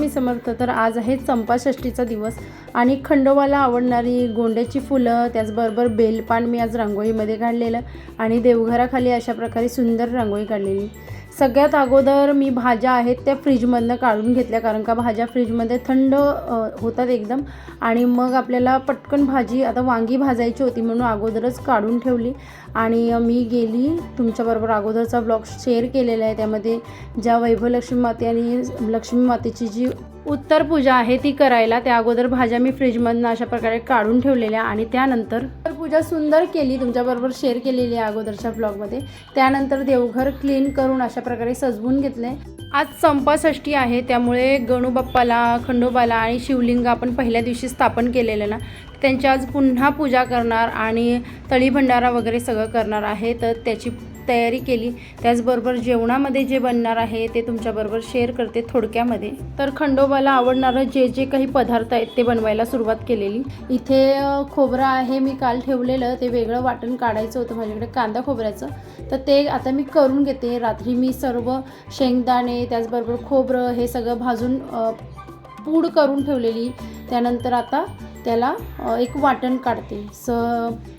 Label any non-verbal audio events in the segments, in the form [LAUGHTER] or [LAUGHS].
स्वामी समर्थ. तर आज आहे चंपाषष्टीचा दिवस. आणि खंडोबाला आवडणारी गोंड्याची फुलं त्याचबरोबर बेलपान मी आज रांगोळीमध्ये काढलेलं. आणि देवघराखाली अशा प्रकारे सुंदर रांगोळी काढलेली. सगळ्यात अगोदर मी भाज्या आहेत त्या फ्रीजमधनं काढून घेतल्या कारण का भाज्या फ्रीजमध्ये थंड होतात एकदम. आणि मग आपल्याला पटकन भाजी आता वांगी भाजायची होती म्हणून अगोदरच काढून ठेवली. आणि मी गेली तुमच्याबरोबर अगोदरचा ब्लॉग शेअर केलेला आहे. त्यामध्ये ज्या वैभव लक्ष्मी माते आणि लक्ष्मी मातेची जी उत्तर पूजा आहे ती करायला. त्या अगोदर भाज्या मी फ्रीजमधनं अशा प्रकारे काढून ठेवलेल्या आणि त्यानंतर उत्तर पूजा सुंदर केली तुमच्याबरोबर शेअर केलेली आहे अगोदरच्या ब्लॉगमध्ये त्यानंतर देवघर क्लीन करून अशा प्रकारे सजवून घेतले. आज संपाषष्टी आहे त्यामुळे गणूबाप्पाला खंडोबाला आणि शिवलिंग आपण पहिल्या दिवशी स्थापन केलेलं ना त्यांची आज पुन्हा पूजा करणार आणि तळी भंडारा वगैरे सगळं करणार आहे. तर त्याची तयारी केली. त्याचबरोबर जेवणामध्ये जे बनणार आहे ते तुमच्याबरोबर शेअर करते थोडक्यामध्ये. तर खंडोबाला आवडणारं जे जे काही पदार्थ आहेत ते बनवायला सुरुवात केलेली. इथे खोबरं आहे मी काल ठेवलेलं. ते वेगळं वाटण काढायचं होतं माझ्याकडे कांदा खोबऱ्याचं. तर ते आता मी करून घेते. रात्री मी सर्व शेंगदाणे त्याचबरोबर खोबरं हे सगळं भाजून पूड करून ठेवलेली. त्यानंतर आता त्याला एक वाटण काढते. स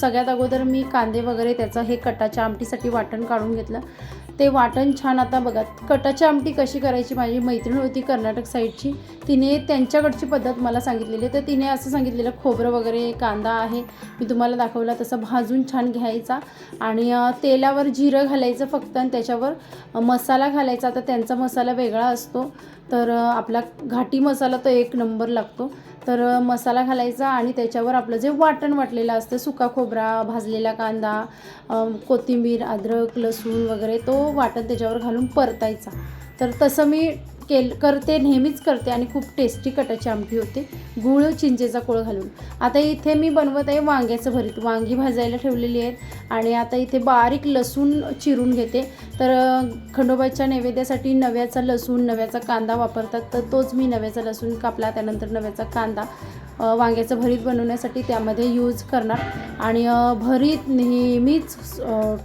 सगळ्यात अगोदर मी कांदे वगैरे त्याचं हे कटाच्या आमटीसाठी वाटण काढून घेतलं. ते वाटण छान आता बघा कटाची आमटी कशी करायची माझी मैत्रीण होती कर्नाटक साईडची. तिने त्यांच्याकडची पद्धत मला सांगितलेली तर तिने असं सांगितलेलं खोबरं वगैरे कांदा आहे मी तुम्हाला दाखवला तसं भाजून छान घ्यायचा. आणि तेलावर जिरं घालायचं फक्त आणि त्याच्यावर मसाला घालायचा. आता त्यांचा मसाला वेगळा असतो. तर आपला घाटी मसाला तर एक नंबर लागतो. तर मसाला घालायचा आणि त्याच्यावर आपलं जे वाटण वाटलेलं असतं सुका खोबरा भाजलेला कांदा कोथिंबीर अद्रक लसूण वगैरे तो वाटण त्याच्यावर घालून परतायचा. तर तसं मी केल करते नेहमीच करते आणि खूप टेस्टी कटाची आमटी होते. गूळ चिंचेचा कोळ घालून. आता इथे मी बनवत आहे वांग्याचं भरीत. वांगी भाजायला ठेवलेली आहेत आणि आता इथे बारीक लसूण चिरून घेते. तर खंडोबाच्या नैवेद्यासाठी नव्याचा लसूण नव्याचा कांदा वापरतात. तर तोच मी नव्याचा लसूण कापला. त्यानंतर नव्याचा कांदा. वांग्याचं भरीत बनवण्यासाठी त्यामध्ये यूज करणार. आणि भरीत नेहमीच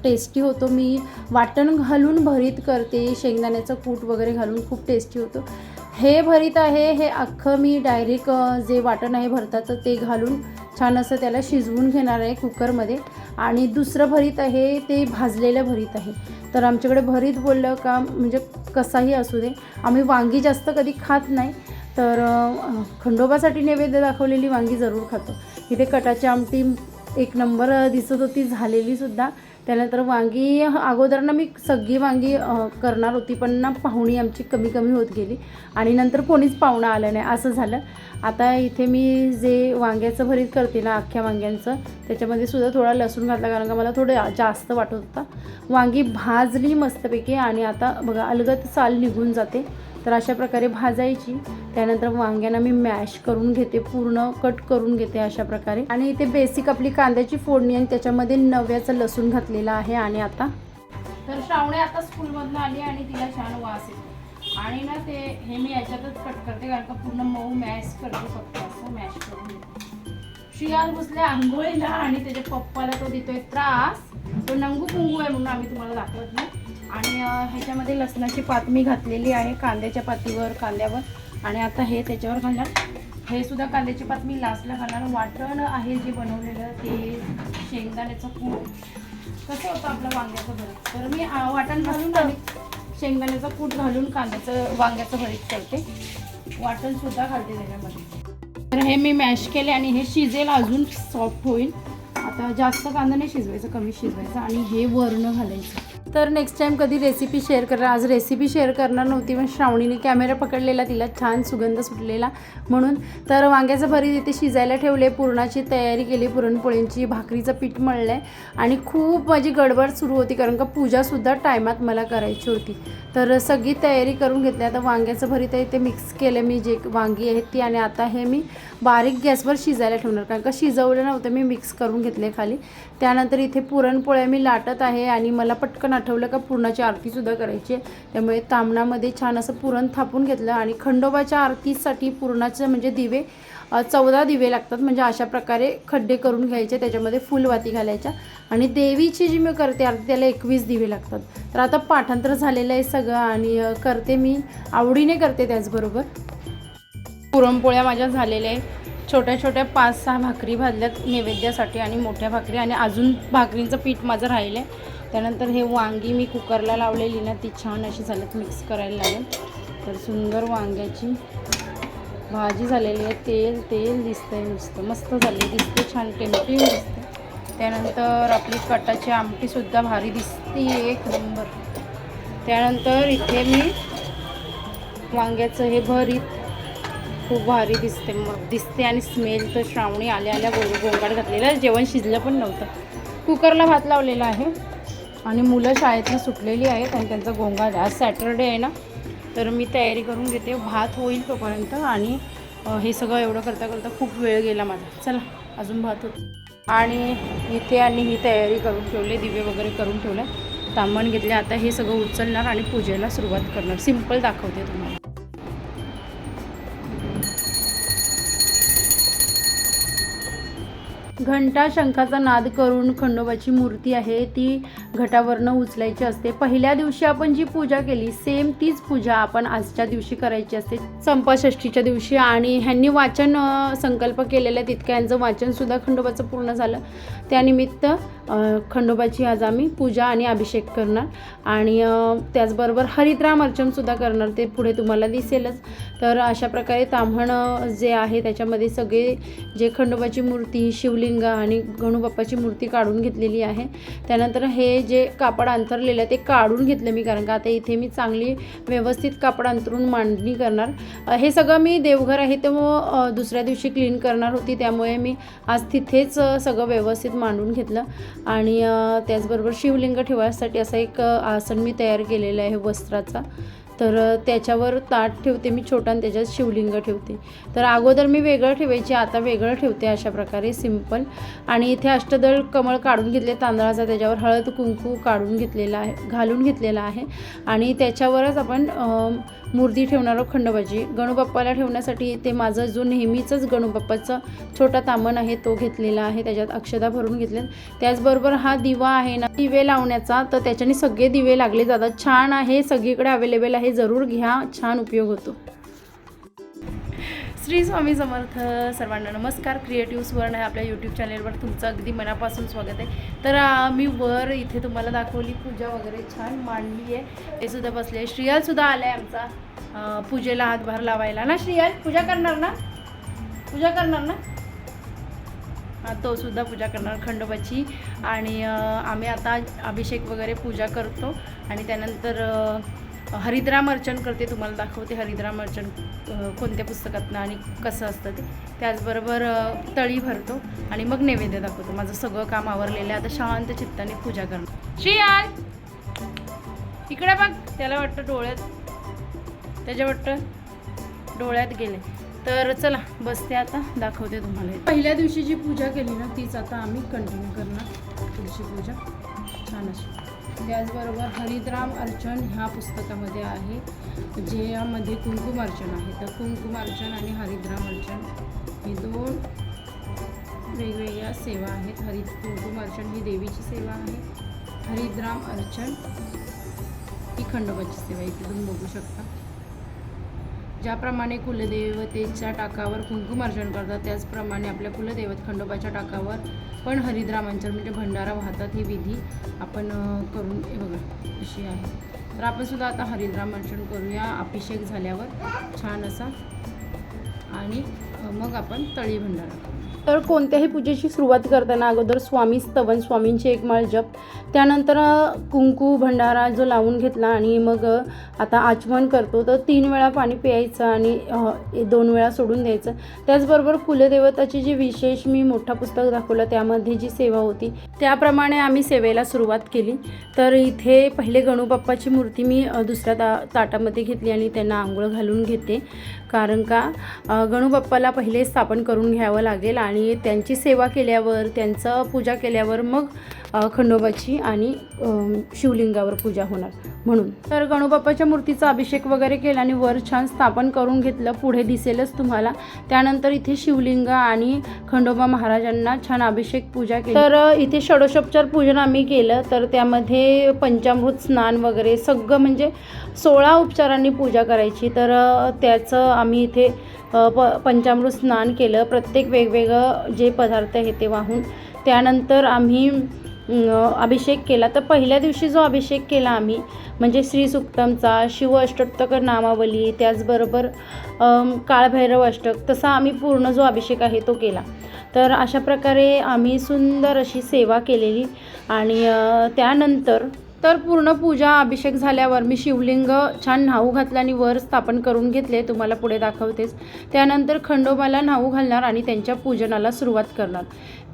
टेस्टी होतो. मी वाटण घालून भरीत करते. शेंगदाण्याचं कूट वगैरे घालून खूप टेस्टी होतो. हे भरीत आहे हे अख्खं मी डायरेक्ट जे वाटण आहे भरताचं ते घालून छान असं त्याला शिजवून घेणार आहे कुकरमध्ये. आणि दुसरं भरीत आहे ते भाजलेलं भरीत आहे. तर आमच्याकडे भरीत बोललं का म्हणजे कसाही असू दे आम्ही वांगी जास्त कधी खात नाही. तर खंडोबासाठी नैवेद्य दाखवलेली वांगी जरूर खातो. इथे कटाची आमटी एक नंबर दिसत होती झालेली सुद्धा. त्यानंतर वांगी अगोदर ना मी सगळी वांगी करणार होती पण ना पाहुणी आमची कमी कमी होत गेली. आणि नंतर कोणीच पाहुणं आलं नाही असं झालं. आता इथे मी जे वांग्याचं भरीत करते ना अख्ख्या वांग्यांचं त्याच्यामध्ये सुद्धा थोडा लसूण घातला कारण का मला थोडं जास्त वाटत होता. वांगी भाजली मस्तपैकी आणि आता बघा अलगद साल निघून जाते. तर अशा प्रकारे भाजायची. त्यानंतर वांग्यांना मी मॅश करून घेते पूर्ण कट करून घेते अशा प्रकारे. आणि इथे बेसिक आपली कांद्याची फोडणी आणि त्याच्यामध्ये नव्याचं लसूण घातलेलं आहे आणि आता. तर श्रावणे आता स्कूलमधनं आली आणि तिला छान वास येतो. आणि ना ते हे मी याच्यातच कट करते कारण का पूर्ण मऊ मॅश करते फक्त असं मॅश करून घेते. श्रियाल बसले आंघोळीला आणि त्याच्या पप्पाला तो देतोय त्रास. तो नंगू पुंगू आहे म्हणून आम्ही तुम्हाला दाखवत नाही. आणि ह्याच्यामध्ये लसणाची पात मी घातलेली आहे कांद्याच्या पातीवर कांद्यावर. आणि आता हे त्याच्यावर घालणार. हे सुद्धा कांद्याची पात मी लास्टला घालणार. वाटण आहे जे बनवलेलं ते शेंगदाण्याचं कूट कसं होतं आपलं वांग्याचं भरीत? तर मी वाटण घालून आणि शेंगदाण्याचं कूट घालून कांद्याचं वांग्याचं भरीत करते. वाटण सुद्धा घालते त्याच्यामध्ये. तर हे मी मॅश केले आणि हे शिजेल अजून सॉफ्ट होईल. आता जास्त कांदा नाही शिजवायचं कमी शिजवायचं. आणि हे वरणं घालायचं. तर नेक्स्ट टाईम कधी रेसिपी शेअर करणार आज रेसिपी शेअर करणार नव्हती पण श्रावणीने कॅमेरा पकडलेला तिला छान सुगंध सुटलेला म्हणून. तर वांग्याचं भरीत इथे शिजायला ठेवले पुरणाची तयारी केली पुरणपोळींची भाकरीचं पीठ मळलं आहे आणि खूप माझी गडबड सुरू होती कारण का पूजासुद्धा टायमात मला करायची होती. तर सगळी तयारी करून घेतली. आता वांग्याचं भरीत आहे ते मिक्स केलं मी जे वांगी आहेत ती आणि आता हे मी बारीक गॅसवर शिजायला ठेवणार. कारण का शिजवलं नव्हतं मी मिक्स करून घेतले खाली. त्यानंतर इथे पुरणपोळ्या मी लाटत आहे आणि मला पटकन आठवलं का पुरणाची आरतीसुद्धा करायची आहे. त्यामुळे तामणामध्ये छान असं पुरण थापून घेतलं आणि खंडोबाच्या आरतीसाठी पुरणाचं म्हणजे दिवे चौदा दिवे लागतात. म्हणजे अशा प्रकारे खड्डे करून घ्यायचे त्याच्यामध्ये फुलवाती घालायच्या. आणि देवीची जी मी करते आरती त्याला एकवीस दिवे लागतात. तर आता पाठांतर झालेलं आहे सगळं आणि करते मी आवडीने करते त्याचबरोबर. पुरणपोळ्या माझ्या झालेल्या आहे छोट्या छोट्या पाच सहा भाकरी भाजल्यात नैवेद्यासाठी आणि मोठ्या भाकरी आणि अजून भाकरींचं पीठ माझं राहिलं आहे त्यानंतर हे वांगी मी कुकरला लावलेली ना ती छान अशी झाल्यात मिक्स करायला लागेल. तर सुंदर वांग्याची भाजी झालेली आहे. तेल तेल दिसतंय नुसतं. मस्त झाले. दिसते छान टेम्पटिंग दिसते त्यानंतर आपली कटाची आमटीसुद्धा भारी दिसते एक नंबर. त्यानंतर इथे मी वांग्याचं हे भरीत खूप भारी दिसते मग दिसते आणि स्मेल तर श्रावणी आल्या आल्या गो गोंगाट घातलेला जेवण शिजलं पण नव्हतं. कुकरला भात लावलेला आहे आणि मुलं शाळेतनं सुटलेली आहेत आणि त्यांचा गोंगाट. आज सॅटरडे आहे ना तर मी तयारी करून घेते. भात होईल तोपर्यंत आणि हे सगळं एवढं करता करता खूप वेळ गेला माझा. चला अजून भात होतो. आणि इथे आणि ही तयारी करून ठेवले दिवे वगैरे करून ठेवले. तांबण घेतले. आता हे सगळं उचलणार आणि पूजेला सुरुवात करणार. सिंपल दाखवते तुम्हाला. घंटा शंखाचा नाद करून खंडोबाची मूर्ती आहे. ती घटावरनं उचलायची असते. पहिल्या दिवशी आपण जी पूजा केली सेम तीच पूजा आपण आजच्या दिवशी करायची असते. संपाषष्टीच्या दिवशी आणि ह्यांनी वाचन संकल्प केलेला आहे तितक्या यांचं वाचनसुद्धा खंडोबाचं पूर्ण झालं. त्यानिमित्त खंडोबाची आज आम्ही पूजा आणि अभिषेक करणार. आणि त्याचबरोबर हरिद्राम अर्चनसुद्धा करणार. ते पुढे तुम्हाला दिसेलच. तर अशा प्रकारे ताम्हण जे आहे त्याच्यामध्ये सगळे जे खंडोबाची मूर्ती शिवलिंग आणि गणूबाप्पाची मूर्ती काढून घेतलेली आहे. त्यानंतर हे जे कापड अंथरलेलं आहे ते काढून घेतलं मी कारण का आता इथे मी चांगली व्यवस्थित कापड अंतरून मांडणी करणार. हे सगळं मी देवघर आहे तर दुसऱ्या दिवशी क्लीन करणार होती त्यामुळे मी आज तिथेच सगळं व्यवस्थित मांडून घेतलं. आणि त्याचबरोबर शिवलिंग ठेवायसाठी असं एक आसन मी तयार केलेलं आहे वस्त्राचा. तर त्याच्यावर ताट ठेवते मी छोटा आणि त्याच्यात शिवलिंग ठेवते. तर अगोदर मी वेगळं ठेवायची आता वेगळं ठेवते अशा प्रकारे सिंपल आणि इथे अष्टदळ कमळ काढून घेतले तांदळाचा त्याच्यावर हळद कुंकू काढून घेतलेला आहे घालून घेतलेला आहे. आणि त्याच्यावरच आपण मूर्ती ठेवणार आहोत खंडोबाची. गणूबाप्पाला ठेवण्यासाठी ते माझं जो नेहमीचंच गणूबाप्पाचं छोटा तामण आहे तो घेतलेला आहे. त्याच्यात अक्षदा भरून घेतले त्याचबरोबर हा दिवा आहे ना दिवे लावण्याचा. तर त्याच्याने सगळे दिवे लागले जातात. छान आहे सगळीकडे अवेलेबल आहे. जरूर घ्या छान उपयोग होतो. श्री स्वामी समर्थ सर्वांना नमस्कार. क्रिएटिव्ह सुवर्ण आहे आपल्या यूट्यूब चॅनेलवर तुमचं अगदी मनापासून स्वागत आहे. तर मी वर इथे तुम्हाला दाखवली पूजा वगैरे छान मांडली आहे. ते सुद्धा बसले. आहे श्रियालसुद्धा आला आहे आमचा पूजेला हातभार लावायला. ना श्रियाल पूजा करणार ना? पूजा करणार ना? हा, तो सुद्धा पूजा करणार खंडोबाची. आणि आम्ही आता अभिषेक वगैरे पूजा करतो. आणि त्यानंतर हरिद्रा मर्चंट करते तुम्हाला दाखवते हरिद्राम मर्चंट कोणत्या पुस्तकातनं आणि कसं असतं ते. त्याचबरोबर तळी भरतो आणि मग नैवेद्य दाखवतो. माझं सगळं काम आवरलेलं आहे. आता शांत चित्ताने पूजा करणं श्रीयाल! इकडे बघ. त्याला वाटतं डोळ्यात त्याच्या वाटतं डोळ्यात गेले. तर चला बसते आता. दाखवते तुम्हाला. पहिल्या दिवशी जी पूजा केली ना तीच आता आम्ही कंटिन्यू करणार. तुळशी पूजा. छान अशी. त्याचबरोबर हरिद्राम अर्चन ह्या पुस्तकामध्ये आहे जे यामध्ये कुंकुम अर्चन आहे. तर कुंकुम अर्चन आणि हरिद्राम अर्चन हे दोन वेगवेगळ्या सेवा आहेत. हरि कुंकुम अर्चन ही देवीची सेवा आहे. हरिद्राम अर्चन ही खंडोबाची सेवा इथे तुम्ही बघू शकता. ज्याप्रमाणे कुलदेवतेच्या टाकावर कुंकुमार्चन करतात त्याचप्रमाणे आपल्या कुलदैवत खंडोबाच्या टाकावर पण हरिद्रामांचन म्हणजे भंडारा वाहतात ही विधी आपण करून हे बघा अशी आहे. तर आपण सुद्धा आता हरिद्रामार्चन करूया अभिषेक झाल्यावर छान असा. आणि मग आपण तळी भंडारा. करू तर कोणत्याही पूजेची सुरुवात करताना अगोदर स्वामी स्तवन स्वामींची एक माळ जप त्यानंतर कुंकू भंडारा जो लावून घेतला आणि मग आता आचमन करतो. तर तीन वेळा पाणी प्यायचं आणि दोन वेळा सोडून द्यायचं. त्याचबरोबर कुलदेवताची जी विशेष मी मोठा पुस्तक दाखवलं त्यामध्ये जी सेवा होती त्याप्रमाणे आम्ही सेवेला सुरुवात केली. तर इथे पहिले गणूबाप्पाची मूर्ती मी दुसऱ्या ता ताटामध्ये घेतली आणि त्यांना आंघोळ घालून घेते. कारण का गणूबाप्पाला पहिले स्थापन करून घ्यावं लागेल आणि त्यांची सेवा केल्यावर त्यांचं पूजा केल्यावर मग खंडोबाची आणि शिवलिंगावर पूजा होणार. म्हणून तर गणोबाप्पाच्या मूर्तीचा अभिषेक वगैरे केला आणि वर छान स्थापन करून घेतलं पुढे दिसेलच तुम्हाला. त्यानंतर इथे शिवलिंग आणि खंडोबा महाराजांना छान अभिषेक पूजा केली. तर इथे षोडशोपचार पूजन आम्ही केलं तर त्यामध्ये पंचामृत स्नान वगैरे सगळं म्हणजे सोळा उपचारांनी पूजा करायची. तर त्याचं आम्ही इथे प पंचामृत स्नान केलं. प्रत्येक वेगवेगळं जे पदार्थ आहे ते वाहून. त्यानंतर आम्ही अभिषेक केला. तर पहिल्या दिवशी जो अभिषेक केला आम्ही म्हणजे श्री सुक्तमचा शिव अष्टोत्तक नामावली त्याचबरोबर काळभैरव अष्टक तसा आम्ही पूर्ण जो अभिषेक आहे तो केला. तर अशा प्रकारे आम्ही सुंदर अशी सेवा केलेली आणि त्यानंतर तर पूर्ण पूजा अभिषेक झाल्यावर मी शिवलिंग छान न्हाऊ घातलं आणि वर स्थापन करून घेतले. तुम्हाला पुढे दाखवतेच. त्यानंतर खंडोबाला न्हाऊ घालणार आणि त्यांच्या पूजनाला सुरुवात करणार.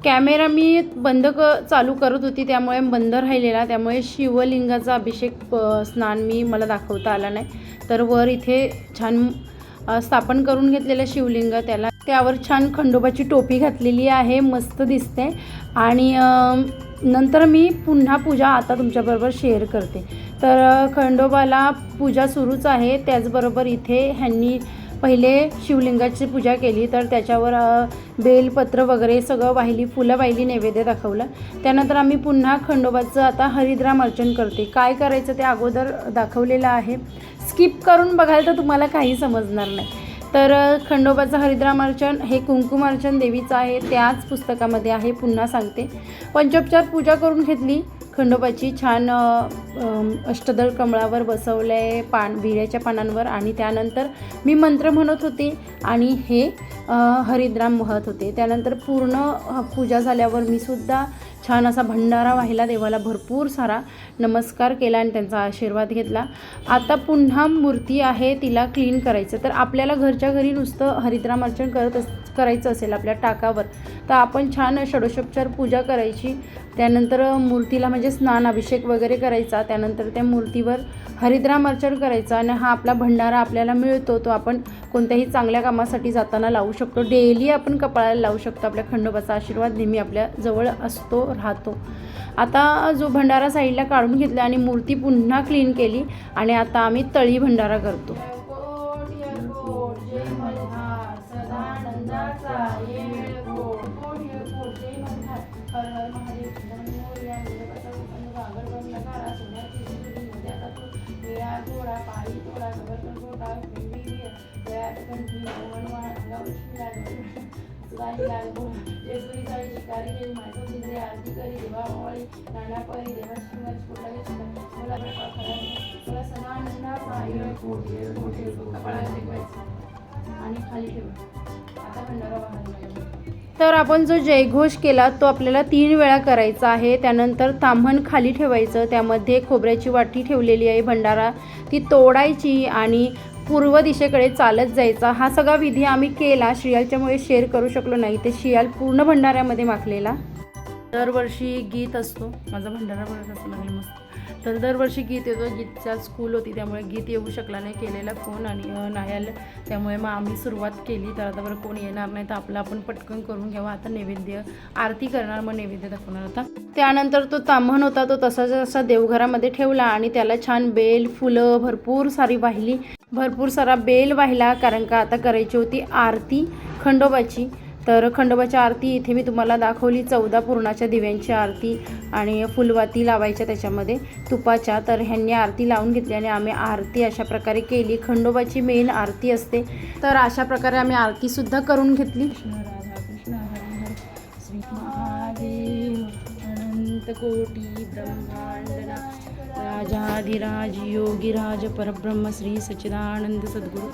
कॅमेरा मी बंद क चालू करत होती त्यामुळे बंद राहिलेला. त्यामुळे शिवलिंगाचा अभिषेक स्नान मी मला दाखवता आला नाही. तर वर इथे छान स्थापन करून घेतलेलं शिवलिंग. त्याला त्यावर छान खंडोबाची टोपी घातलेली आहे. मस्त दिसते. आणि नंतर मी पुन्हा पूजा आता तुमच्याबरोबर शेअर करते. तर खंडोबाला पूजा सुरूच आहे. त्याचबरोबर इथे ह्यांनी पहिले शिवलिंगाची पूजा केली. तर त्याच्यावर बेलपत्र वगैरे सगळं वाहिली फुलं वाहिली नैवेद्य दाखवलं. त्यानंतर आम्ही पुन्हा खंडोबाचं आता हरिद्राम अर्चन करते. काय करायचं ते अगोदर दाखवलेलं आहे. स्किप करून बघाल तर तुम्हाला काही समजणार नाही. तर खंडोबाचं हरिद्रामार्चन हे कुंकुमार्चन देवीचं आहे त्याच पुस्तकामध्ये आहे पुन्हा सांगते. पंचोपचार पूजा करून घेतली. खंडोबाची छान अष्टदळ कमळावर बसवलं आहे पान विड्याच्या पानांवर आणि त्यानंतर मी मंत्र म्हणत होते आणि हे हरिद्राम म्हणत होते. त्यानंतर पूर्ण पूजा झाल्यावर मी सुद्धा छान असा भंडारा वाहिला देवाला भरपूर सारा नमस्कार केला आणि त्यांचा आशीर्वाद घेतला. आता पुन्हा मूर्ती आहे तिला क्लीन करायचं. तर आपल्याला घरच्या घरी नुसतं हरिद्रामार्चन करत अस करायचं असेल आपल्या टाकावर. तर आपण छान षोडशोपचार पूजा करायची. त्यानंतर मूर्तीला म्हणजे स्नान अभिषेक वगैरे करायचा. त्यानंतर त्या मूर्तीवर हरिद्रामार्चन करायचा करायचं आणि हा आपला भंडारा आपल्याला मिळतो. तो आपण कोणत्याही चांगल्या कामासाठी जाताना लावू शकतो. डेली आपण कपाळाला लावू शकतो. आपल्या खंडोबाचा आशीर्वाद नेहमी आपल्या जवळ असतो राहतो. आता जो भंडारा साईडला काढून घेतला आणि मूर्ती पुन्हा क्लीन केली आणि आता आम्ही तळी भंडारा करतो. [LAUGHS] आणि खाली ठेवा. आता भंडारा वाढायला तर आपण जो जयघोष केला तो आपल्याला तीन वेळा करायचा आहे. त्यानंतर ताम्हण खाली ठेवायचं. त्यामध्ये खोबऱ्याची वाटी ठेवलेली आहे भंडारा. ती तोडायची आणि पूर्व दिशेकडे चालत जायचा. हा सगळा विधी आम्ही केला. शियालच्यामुळे शेअर करू शकलो नाही. ते शियाल पूर्ण भंडाऱ्यामध्ये माखलेला. दरवर्षी गीत असतो. माझा भंडारा भरत असतो नवीन मस्त. तर दरवर्षी गीत येतो. गीतचा स्कूल होती त्यामुळे गीत येऊ शकला नाही केलेला फोन आणि नाही आलं. त्यामुळे मग आम्ही सुरुवात केली तर आता बरं कोण येणार नाही तर आपलं आपण पटकन करून घ्यावा आता नैवेद्य आरती करणार मग नैवेद्य दाखवणार आता. त्यानंतर तो ताम्हण होता तो तसा जसा देवघरामध्ये ठेवला आणि त्याला छान बेल फुलं भरपूर सारी वाहिली. भरपूर सारा बेल वाहिला कारण का आता करायची होती आरती खंडोबाची. तर खंडोबाची आरती इथे मी तुम्हाला दाखवली. चौदा पूर्णाच्या दिव्यांची आरती आणि फुलवाती लावायच्या त्याच्यामध्ये तुपाच्या. तर ह्यांनी आरती लावून घेतली आणि आम्ही आरती अशा प्रकारे केली. खंडोबाची मेन आरती असते. तर अशा प्रकारे आम्ही आरतीसुद्धा करून घेतली. अनंत कोटी ब्रह्मांड राजाधिराज योगीराज परब्रह्म श्री सच्चिदानंद सद्गुरू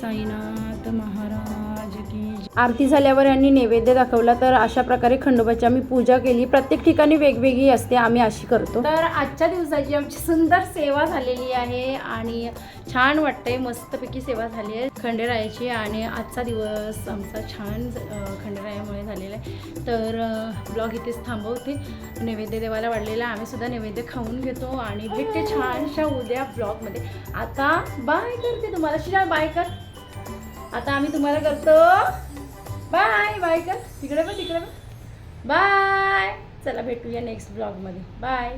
साईनाथ महाराज की आरती झाल्यावर यांनी नैवेद्य दाखवला तर अशा प्रकारे खंडोबाची आम्ही पूजा केली. प्रत्येक ठिकाणी वेगवेगळी असते आम्ही अशी करतो. तर आजच्या दिवसाची आमची सुंदर सेवा झालेली आहे आणि छान वाटते मस्तपैकी सेवा झाली आहे खंडेरायाची आणि आजचा दिवस आमचा छान खंडेरायामुळे झालेला आहे. तर ब्लॉग इथेच थांबवते. नैवेद्य देवाला वाढलेला आम्ही सुद्धा नैवेद्य खाऊन घेतो आणि भेटते छानशा उद्या ब्लॉगमध्ये आता बाय करते तुम्हाला. शिरा बाय कर. आता आम्ही तुम्हाला करतो. बाय बाय कर. तिकडे पण तिकडे पण बाय चला भेटूया नेक्स्ट ब्लॉगमध्ये बाय